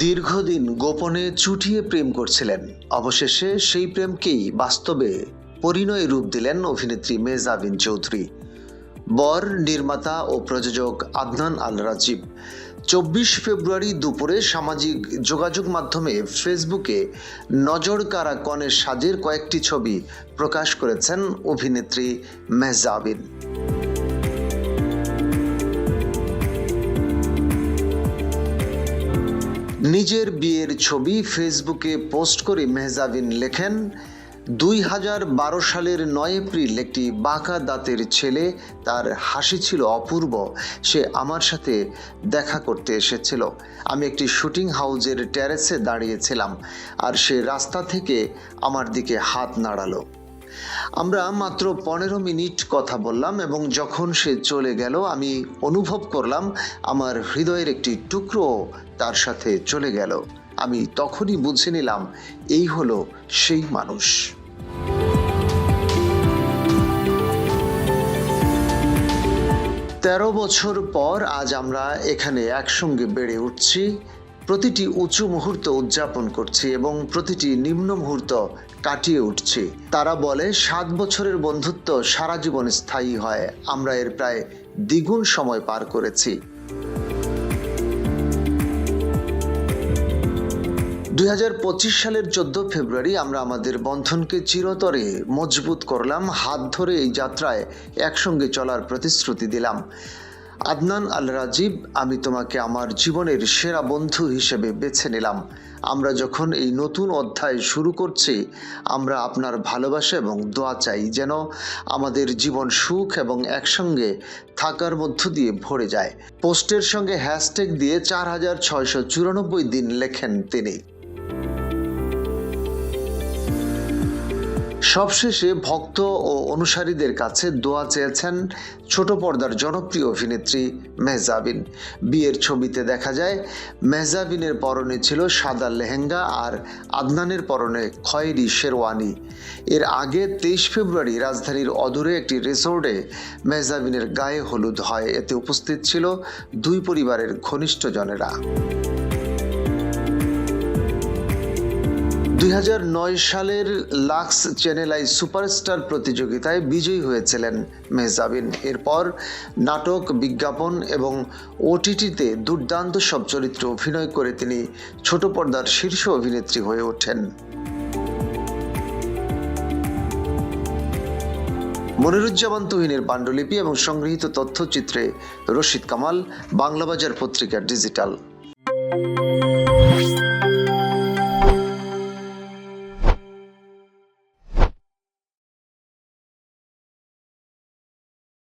দীর্ঘদিন গোপনে চুটিয়ে প্রেম করছিলেন। অবশেষে সেই প্রেমকেই বাস্তবে পরিণয় রূপ দিলেন অভিনেত্রী মেজাবিন চৌধুরী। বর, নির্মাতা ও প্রযোজক আদনান আল রাজীব চব্বিশ ফেব্রুয়ারি দুপুরে সামাজিক যোগাযোগ মাধ্যমে ফেসবুকে নজর কারা কনের সাজের কয়েকটি ছবি প্রকাশ করেছেন অভিনেত্রী মেহজাবিন। নিজের বিয়ের ছবি ফেসবুকে পোস্ট করে মেহজাবিন লেখেন, দুই হাজার বারো সালের নয় এপ্রিল একটি বাঁকা দাঁতের ছেলে তার হাসি ছিল অপূর্ব। সে আমার সাথে দেখা করতে এসেছিল। আমি একটি শুটিং হাউজের ট্যারেসে দাঁড়িয়েছিলাম আর সে রাস্তা থেকে আমার দিকে হাত নাড়ালো। আমরা মাত্র পনেরো মিনিট কথা বললাম এবং যখন সে চলে গেল, আমি অনুভব করলাম আমার হৃদয়ের একটি টুকরো তার সাথে চলে গেল। আমি তখনই বুঝে নিলাম, এই হলো সেই মানুষ। তেরো বছর পর আজ আমরা এখানে একসঙ্গে বেড়ে উঠছি। প্রতিটি উঁচু মুহূর্ত উদযাপন করছি এবং প্রতিটি নিম্ন মুহূর্ত কাটিয়ে উঠছি। তারা বলে, সাত বছরের বন্ধুত্ব সারা জীবন স্থায়ী হয়। আমরা এর প্রায় দ্বিগুণ সময় পার করেছি। দুই হাজার পঁচিশ সালের চোদ্দ ফেব্রুয়ারি আমরা আমাদের বন্ধনকে চিরতরে মজবুত করলাম। হাত ধরে এই যাত্রায় একসঙ্গে চলার প্রতিশ্রুতি দিলাম। আদনান আল রাজীব, আমি তোমাকে আমার জীবনের সেরা বন্ধু হিসেবে বেছে নিলাম। আমরা যখন এই নতুন অধ্যায় শুরু করছি, আমরা আপনার ভালোবাসা এবং দোয়া চাই যেন আমাদের জীবন সুখ এবং একসঙ্গে থাকার মধ্য দিয়ে ভরে যায়। পোস্টের সঙ্গে হ্যাশট্যাগ দিয়ে চার হাজার ছয়শো চুরানব্বই দিন লেখেন তিনি। সবশেষে ভক্ত ও অনুসারীদের কাছে দোয়া চেয়েছেন ছোট পর্দার জনপ্রিয় অভিনেত্রী মেহজাবিন। বিয়ের ছবিতে দেখা যায়, মেহজাবিনের পরনে ছিল সাদা লেহেঙ্গা আর আদনানের পরনে খয়েরি শেরওয়ানি। এর আগে তেইশ ফেব্রুয়ারি রাজধানীর অদূরে একটি রিসোর্টে মেহজাবিনের গায়ে হলুদ হয়। এতে উপস্থিত ছিল দুই পরিবারের ঘনিষ্ঠজনেরা। দুই হাজার নয় সালের লাক্স চ্যানেল আই সুপারস্টার প্রতিযোগিতায় বিজয়ী হয়েছিলেন মেহজাবিন। এরপর নাটক, বিজ্ঞাপন এবং ওটিটিতে দুর্দান্ত সব চরিত্রে অভিনয় করে তিনি ছোট পর্দার শীর্ষ অভিনেত্রী হয়ে ওঠেন। মনিরুজ্জামান তুহিনের পাণ্ডুলিপি এবং সংগৃহীত তথ্যচিত্রে রশিদ কামাল, বাংলাবাজার পত্রিকা ডিজিটাল।